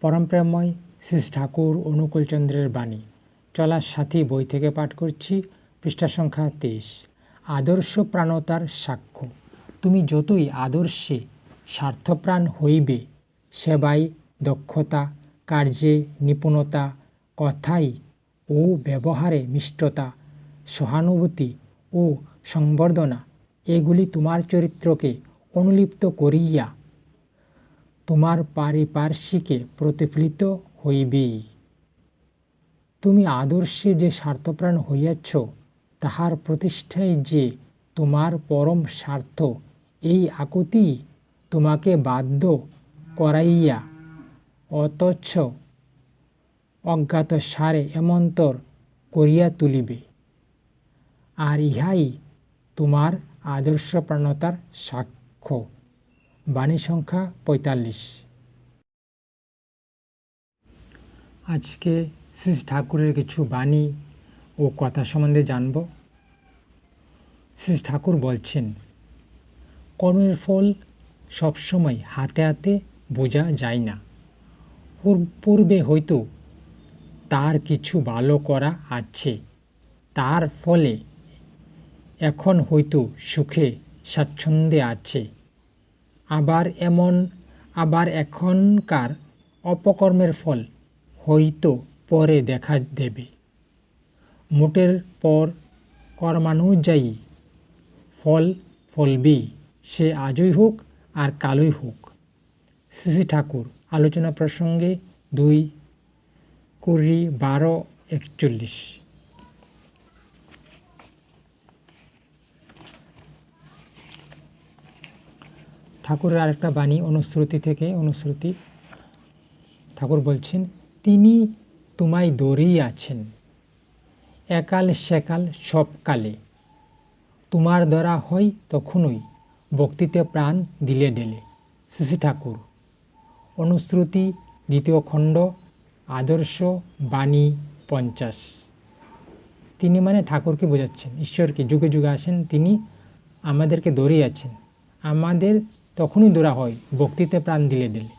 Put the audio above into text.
পরমপ্রেময় শ্রী ঠাকুর অনুকূলচন্দ্রের বাণী। চলার সাথী বই থেকে পাঠ করছি পৃষ্ঠা সংখ্যা তেইশ। আদর্শ প্রাণতার সাক্ষ্য। তুমি যতই আদর্শে স্বার্থপ্রাণ হইবে সেবায় দক্ষতা, কার্যে নিপুণতা, কথাই ও ব্যবহারে মিষ্টতা, সহানুভূতি ও সংবর্ধনা, এগুলি তোমার চরিত্রকে অনুলিপ্ত করিয়া তোমার পারিপার্শ্বিকে প্রতিফলিত হইবেই তুমি আদর্শে যে স্বার্থপ্রাণ হইয়াছ, তাহার প্রতিষ্ঠায় যে তোমার পরম স্বার্থ, এই আকুতি তোমাকে বাধ্য করাইয়া অতচ্ছ অজ্ঞাত সারে এমন্তর করিয়া তুলিবে। আর ইহাই তোমার আদর্শপ্রাণতার সাক্ষ্য। বাণী সংখ্যা পঁয়তাল্লিশ। আজকে শ্রী ঠাকুরের কিছু বাণী ও কথা সম্বন্ধে জানব। শ্রী ঠাকুর বলছেন, কর্মের ফল সবসময় হাতে হাতে বোঝা যায় না। পূর্বে হয়তো তার কিছু ভালো করা আছে। তার ফলে এখন হয়তো সুখে স্বাচ্ছন্দ্যে আছে। আবার এমন, আবার এখনকার অপকর্মের ফল হয়তো পরে দেখা দেবে। মোটের পর কর্মানুযায়ী ফল ফলবেই, সে আজই হোক আর কালই হোক। শ্রী ঠাকুর, আলোচনা প্রসঙ্গে দুই কুড়ি বারো একচল্লিশ। ঠাকুরের আরেকটা বাণী, অনুশ্রুতি থেকে অনুশ্রুতি। ঠাকুর বলছেন, তিনি তোমায় দৌড়েই আছেন। একাল সেকাল সবকালে। তোমার দ্বারা হয় তখনই ভক্তিতে প্রাণ দিলে ডেলে। শ্রী ঠাকুর। অনুশ্রুতি, দ্বিতীয় খণ্ড, আদর্শ বাণী পঞ্চাশ। তিনি মানে ঠাকুরকে বোঝাচ্ছেন, ঈশ্বরকে যুগে যুগে আসেন, তিনি আমাদেরকে দৌড়িয়ে আছেন। আমাদের তখনই দোরা হয় ভক্তিতে প্রাণ দিলে দিলে।